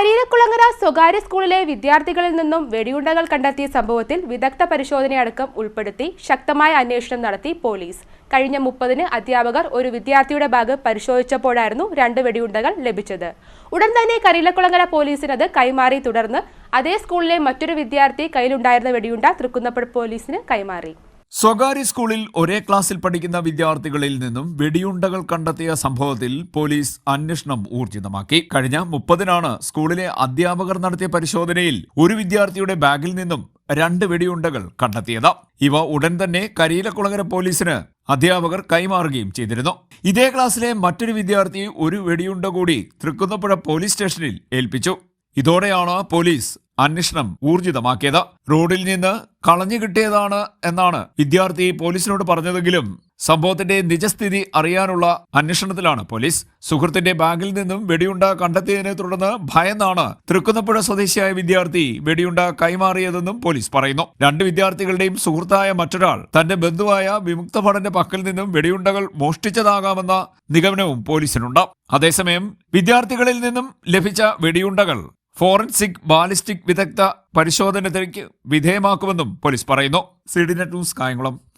കരിയിലക്കുളങ്ങര സ്വകാര്യ സ്കൂളിലെ വിദ്യാർത്ഥികളിൽ നിന്നും വെടിയുണ്ടകൾ കണ്ടെത്തിയ സംഭവത്തിൽ വിദഗ്ധ പരിശോധനയടക്കം ഉൾപ്പെടുത്തി ശക്തമായ അന്വേഷണം നടത്തി പോലീസ്. കഴിഞ്ഞ മുപ്പതിന് അധ്യാപകർ ഒരു വിദ്യാർത്ഥിയുടെ ബാഗ് പരിശോധിച്ചപ്പോഴായിരുന്നു രണ്ട് വെടിയുണ്ടകൾ ലഭിച്ചത്. ഉടൻ തന്നെ കരീലക്കുളങ്ങര പോലീസിനത് കൈമാറി തുടർന്ന് അതേ സ്കൂളിലെ മറ്റൊരു വിദ്യാർത്ഥി കയ്യിലുണ്ടായിരുന്ന വെടിയുണ്ട തൃക്കുന്നപ്പുഴ പോലീസിന് കൈമാറി. സ്വകാര്യ സ്കൂളിൽ ഒരേ ക്ലാസ്സിൽ പഠിക്കുന്ന വിദ്യാർത്ഥികളിൽ നിന്നും വെടിയുണ്ടകൾ കണ്ടെത്തിയ സംഭവത്തിൽ പോലീസ് അന്വേഷണം ഊർജിതമാക്കി. കഴിഞ്ഞ മുപ്പതിനാണ് സ്കൂളിലെ അധ്യാപകർ നടത്തിയ പരിശോധനയിൽ ഒരു വിദ്യാർത്ഥിയുടെ ബാഗിൽ നിന്നും രണ്ട് വെടിയുണ്ടകൾ കണ്ടെത്തിയത്. ഇവ ഉടൻ തന്നെ കരിയിലക്കുളങ്ങര പോലീസിന് അധ്യാപകർ കൈമാറുകയും ചെയ്തിരുന്നു. ഇതേ ക്ലാസ്സിലെ മറ്റൊരു വിദ്യാർത്ഥി ഒരു വെടിയുണ്ട കൂടി തൃക്കുന്നപ്പുഴ പോലീസ് സ്റ്റേഷനിൽ ഏൽപ്പിച്ചു. ഇതോടെയാണ് പോലീസ് അന്വേഷണം ഊർജിതമാക്കിയത്. റോഡിൽ നിന്ന് കളഞ്ഞു കിട്ടിയതാണ് എന്നാണ് വിദ്യാർത്ഥി പോലീസിനോട് പറഞ്ഞതെങ്കിലും സംഭവത്തിന്റെ നിജസ്ഥിതി അറിയാനുള്ള അന്വേഷണത്തിലാണ് പോലീസ്. സുഹൃത്തിന്റെ ബാഗിൽ നിന്നും വെടിയുണ്ട കണ്ടെത്തിയതിനെ തുടർന്ന് ഭയന്നാണ് തൃക്കുന്നപ്പുഴ സ്വദേശിയായ വിദ്യാർത്ഥി വെടിയുണ്ട കൈമാറിയതെന്നും പോലീസ് പറയുന്നു. രണ്ട് വിദ്യാർത്ഥികളുടെയും സുഹൃത്തായ മറ്റൊരാൾ തന്റെ ബന്ധുവായ വിമുക്ത ഭടന്റെ പക്കൽ നിന്നും വെടിയുണ്ടകൾ മോഷ്ടിച്ചതാകാമെന്ന നിഗമനവും പോലീസിനുണ്ട്. അതേസമയം വിദ്യാർത്ഥികളിൽ നിന്നും ലഭിച്ച വെടിയുണ്ടകൾ ഫോറൻസിക് ബാലിസ്റ്റിക് വിദഗ്ധ പരിശോധനയ്ക്ക് വിധേയമാക്കുമെന്നും പോലീസ് പറയുന്നു. C D net news Kayamkulam.